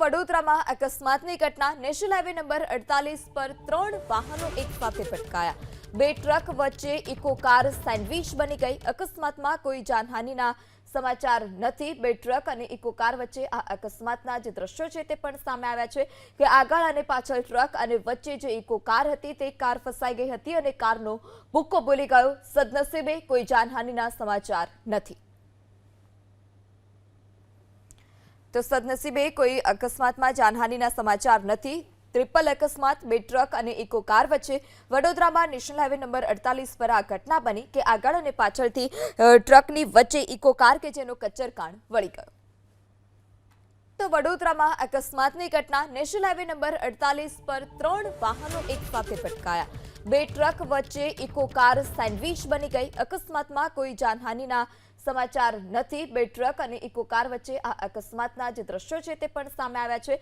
વડોદરામાં અકસ્માતની ઘટના. નેશનલ હાઈવે નંબર અડતાલીસ પર ત્રણ વાહનો એક સાથે ભટકાયા. બે ટ્રક વચ્ચે ઇકો કાર સેન્ડવિચ બની ગઈ. અકસ્માતમાં કોઈ જાનહાનિના સમાચાર નથી. બે ટ્રક અને ઇકો કાર વચ્ચે આ અકસ્માતના જે દ્રશ્યો છે તે પણ સામે આવ્યા છે કે આગળ અને પાછળ ટ્રક અને વચ્ચે જે ઇકો કાર હતી તે કાર ફસાઈ ગઈ હતી અને કારનો ભૂક્કો બોલી ગયો. સદનસીબે કોઈ જાનહાનિના સમાચાર નથી. તો સદનસીબે કોઈ અકસ્માતમાં જાનહાનિના સમાચાર નથી. ટ્રિપલ અકસ્માત, બે ટ્રક અને ઇકો કાર વચ્ચે વડોદરામાં નેશનલ હાઈવે નંબર અડતાલીસ પર આ ઘટના બની કે આગળ અને પાછળથી ટ્રકની વચ્ચે ઇકો કાર કે જેનો કચ્ચરકાણ વળી ગયો. તો વડોદરામાં અકસ્માતની ઘટના, નેશનલ હાઈવે નંબર અડતાલીસ પર ત્રણ વાહનો એક સાથે ભટકાયા. બે ટ્રક વચ્ચે ઇકો કાર સેન્ડવિચ બની ગઈ. અકસ્માતમાં કોઈ જાનહાનિના સમાચાર નથી. બે ટ્રક અને ઇકો કાર વચ્ચે આ અકસ્માતના જે દ્રશ્યો છે તે પણ સામે આવ્યા છે.